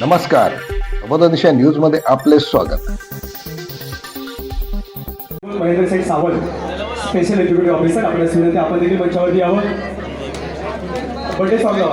नमस्कार. नवदनिशा न्यूजमध्ये आपले स्वागत. Mahendra Sheth Sawant special executive officer आपल्या विनंती आपण देखील मंचावरती यावं बर्थडे स्वागत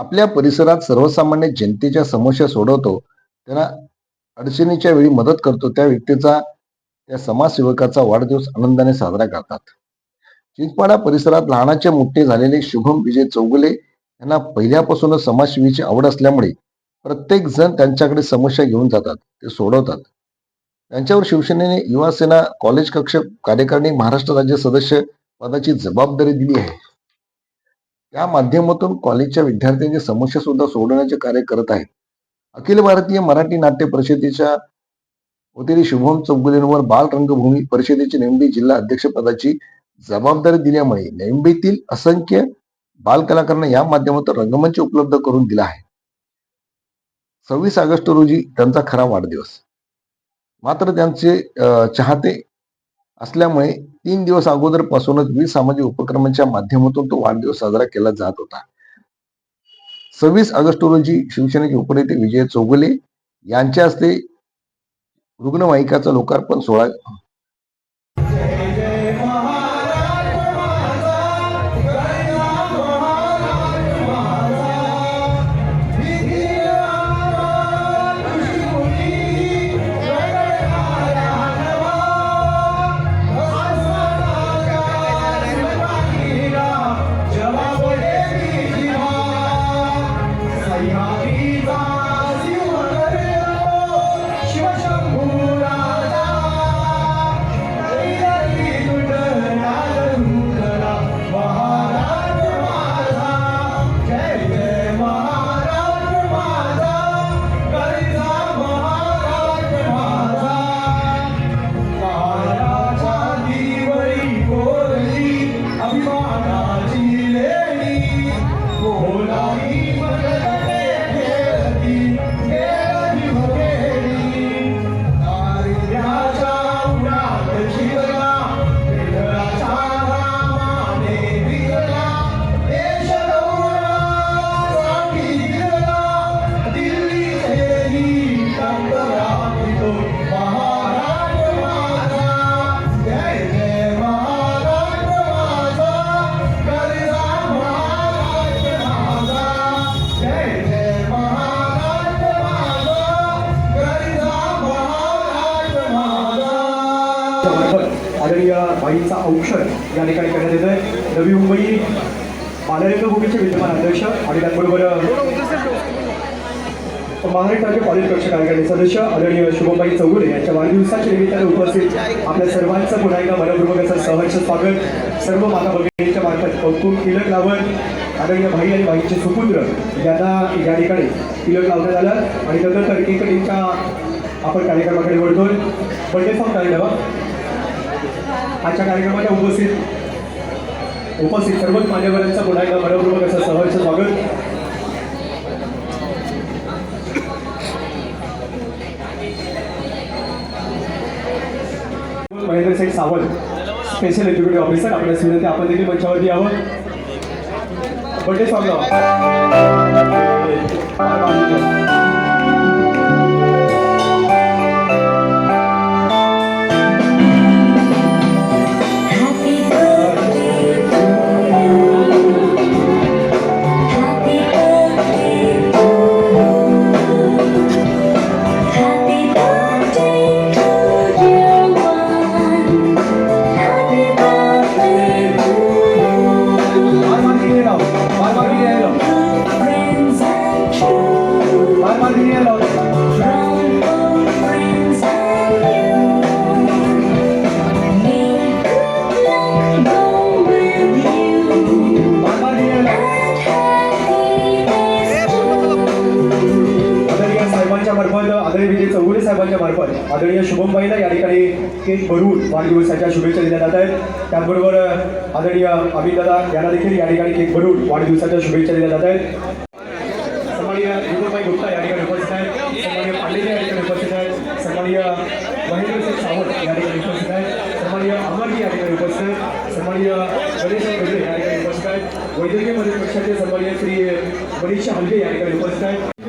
आपल्या परिसरात सर्वसामान्य जनतेच्या समस्या सोडवतो त्यांना अडचणीच्या वेळी मदत करतो त्या व्यक्तीचा त्या समाजसेवकाचा वाढदिवस आनंदाने साजरा करतात. चिंचपाडा परिसरात लहानाचे मोठे झालेले शुभम विजय चौगुले यांना पहिल्यापासूनच समाजसेवेची आवड असल्यामुळे प्रत्येक जण त्यांच्याकडे समस्या घेऊन जातात ते सोडवतात. त्यांच्यावर शिवसेनेने युवासेना कॉलेज कक्ष कार्यकारिणी महाराष्ट्र राज्य सदस्य पदाची जबाबदारी दिली आहे. त्या माध्यमातून कॉलेजच्या विद्यार्थ्यांची समस्या सुद्धा सोडवण्याचे कार्य करत आहेत. अखिल भारतीय मराठी नाट्य परिषदेच्या वतीने शुभम चौगुलेंवर बाल रंगभूमी परिषदेचे नेमबी जिल्हा अध्यक्षपदाची जबाबदारी दिल्यामुळे नेमबीतील असंख्य बाल कलाकारांना या माध्यमातून रंगमंच उपलब्ध करून दिला आहे. सव्वीस ऑगस्ट रोजी त्यांचा खरा वाढदिवस. मात्र त्यांचे चाहते असल्यामुळे तीन दिवस अगोदर पासूनच विविध सामाजिक उपक्रमांच्या माध्यमातून तो वाढदिवस साजरा केला जात होता. सव्वीस ऑगस्ट रोजी शिवसेनेचे उपनेते विजय चौगुले यांच्या हस्ते रुग्णवाहिकाचा लोकार्पण सोहळा ठिकाणी या बाईंचा औक्षण या ठिकाणी करण्यात येत आहे नवी मुंबई बालरंगभूमीचे विद्यमान अध्यक्ष आणि त्याचबरोबर महाराष्ट्र राज्य कॉलेज कक्ष कार्यकारिणी सदस्य आदरणीय शुभमबाई चौगुले यांच्या वाढदिवसाच्या निमित्ताने उपस्थित आपल्या सर्वांचं पुन्हा एकदा मनपूर्वक असं सहर्ष स्वागत. सर्व माता भगिनींच्या मार्फत कौतुक तिलक लावत आदरणीय भाई आणि भाईचे सुपुत्र यांना या ठिकाणी तिलक लावण्यात आलं. आणि नंतर केक कटिंगच्या आपण कार्यक्रमाकडे वळतोय. बर्थडे फॉर्म कार्यक्रम आजच्या कार्यक्रमाच्या उपस्थित उपस्थित सर्वच मान्यवरांचं पुन्हा एकदा मनपूर्वक असं सहर्ष स्वागत. Mahendra Sheth Sawant special executive officer आपल्या सुविधा आपण देखील मंचावरती यावं बर्थडे सॉंग आदरणीय शुभमबाईंना या ठिकाणी केक भरून वाढदिवसाच्या शुभेच्छा दिल्या जात आहेत. त्याचबरोबर आदरणीय अभिदादा यांना देखील या ठिकाणी केक भरून वाढदिवसाच्या शुभेच्छा दिल्या जात आहेत. सन्माननीय विपुलभाई गुप्ता या ठिकाणी उपस्थित आहेत. सन्माननीय पांडेजी या ठिकाणी उपस्थित आहेत. सन्माननीय महेंद्रसिंग सावंत या ठिकाणी उपस्थित आहेत. सन्माननीय अमरजी या ठिकाणी उपस्थित आहेत. सन्माननीय गणेश गजरे या ठिकाणी उपस्थित आहेत. वैद्यकीय मदत पक्षाचे सन्माननीय श्री गणेश हलगे या ठिकाणी उपस्थित आहेत.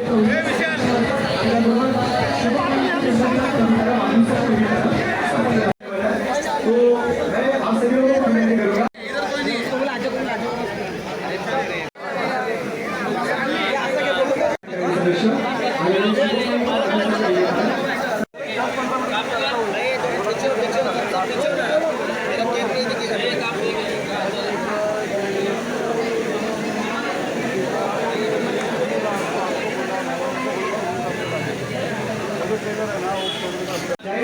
जय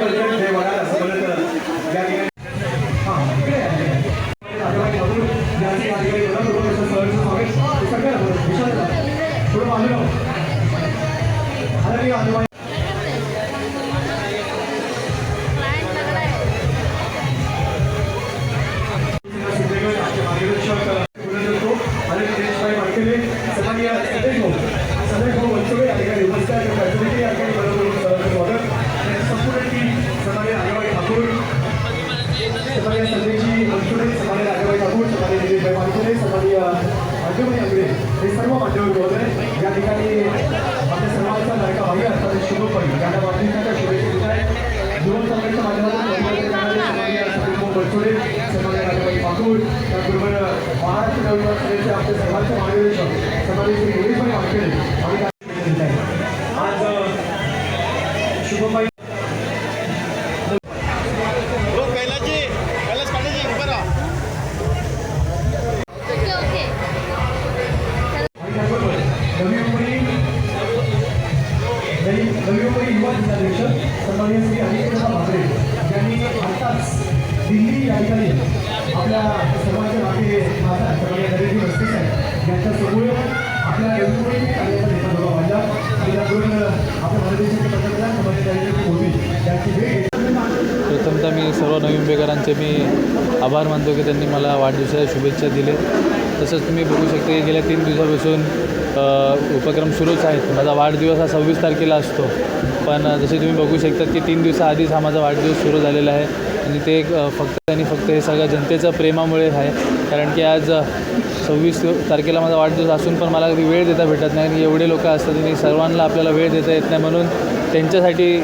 दिनेशभाई वाडकेले, सन्माननीय अंजुमनी हे सर्व मान्यवर महोदय या ठिकाणी आपल्या सर्वांचा लाडका भाई अर्थात शुभपरी यांना वाढदिवसाच्या शुभेच्छा आहेत. जीवन संघाच्या माध्यमातून अभिवादन करणारे राजाबाई ठाकूर त्याचबरोबर महाराष्ट्र नवयुवक सेनेचे आपले सर्वांचे मार्गदर्शक जिल्हाध्यक्ष सन्माननीय श्री अनिकेत भाकरे यांनी आत्ताच दिल्ली या ठिकाणी आपल्या सर्वांच्या मागे माझा सन्मान्य नरेंद्र वस्तीस आहे यांच्या समोर आपल्या एवढी कार्याचा नेता बाबा माझ्या आणि त्याचबरोबर आपल्या भारत पंतप्रधान सन्मान्य नरेंद्र मोदी यांची भेट प्रथमतः मी सर्व नवीन मुंबईकरांचे मी आभार मानतो की त्यांनी मला वाढदिवसाच्या शुभेच्छा दिले. तसंच तुम्ही बघू शकता की गेल्या तीन दिवसापासून उपक्रम सुरूच आहेत. माझा वाढदिवस हा सव्वीस तारखेला असतो. पण जसे तुम्ही बघू शकता की तीन दिवसाआधीच हा माझा वाढदिवस सुरू झालेला आहे आणि ते फक्त आणि फक्त हे सगळं जनतेचं प्रेमामुळे आहे. कारण की आज सव्वीस तारखेला माझा वाढदिवस असून पण मला कधी वेळ देता भेटत नाही आणि एवढे लोक असतात आणि सर्वांना आपल्याला वेळ देता येत नाही म्हणून त्यांच्यासाठी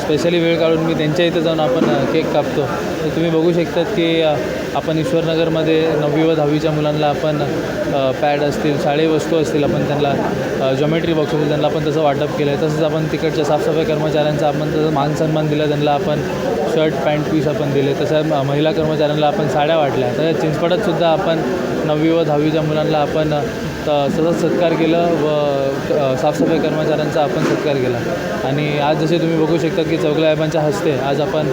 स्पेशली वेळ काढून मी त्यांच्या इथं जाऊन आपण केक कापतो. तर तुम्ही बघू शकतात की आपण ईश्वरनगरमध्ये नववी व दहावीच्या मुलांना आपण पॅड असतील शाळे वस्तू असतील आपण त्यांना जॉमेट्री बॉक्स असतील त्यांना आपण तसं वाटप केलं आहे तसंच आपण तिकडच्या साफसफाई कर्मचाऱ्यांचा आपण तसं मान सन्मान दिला त्यांना आपण शर्ट पॅन्ट पीस आपण दिले. तसं महिला कर्मचाऱ्यांना आपण साड्या वाटल्या. तसं चिंचपडातसुद्धा आपण नववी व दहावीच्या मुलांना आपण त तसंच सत्कार केलं व साफसफाई कर्मचाऱ्यांचा आपण सत्कार केला. आणि आज जसे तुम्ही बघू शकता की चौगला हस्ते आज आपण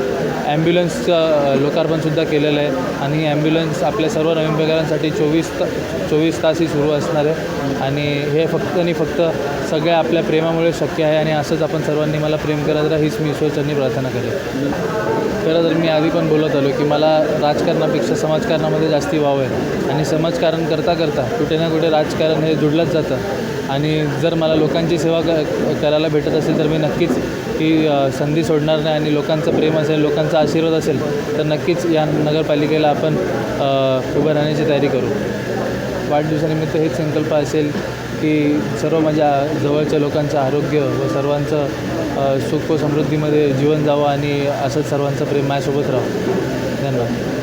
ॲम्ब्युलन्सचं लोकार्पणसुद्धा केलेलं आहे. आणि ॲम्ब्युलन्स आपल्या सर्व नवीन बेकारांसाठी चोवीस ता चोवीस तास ही सुरू असणार आहे. आणि हे फक्त आणि फक्त सगळ्या आपल्या प्रेमामुळे शक्य आहे आणि असंच आपण सर्वांनी मला प्रेम करत राहा हीच मी ईश्वरचरणी प्रार्थना करेल खरं तर मी आधी पण बोलत आलो की मला राजकारणापेक्षा समाजकारणामध्ये जास्ती वाव आहे. आणि समाजकारण करता करता कुठे ना कुठे राज राजकारण हे जुडलंच जातं. आणि जर मला लोकांची सेवा क करायला भेटत असेल तर मी नक्कीच ही संधी सोडणार नाही आणि लोकांचं प्रेम असेल लोकांचा आशीर्वाद असेल तर नक्कीच या नगरपालिकेला आपण उभं राहण्याची तयारी करू. वाढदिवसानिमित्त हेच संकल्प असेल की सर्व माझ्या जवळच्या लोकांचं आरोग्य व सर्वांचं सुख व समृद्धीमध्ये जीवन जावं आणि असंच सर्वांचं प्रेम माझ्यासोबत राहावं. धन्यवाद.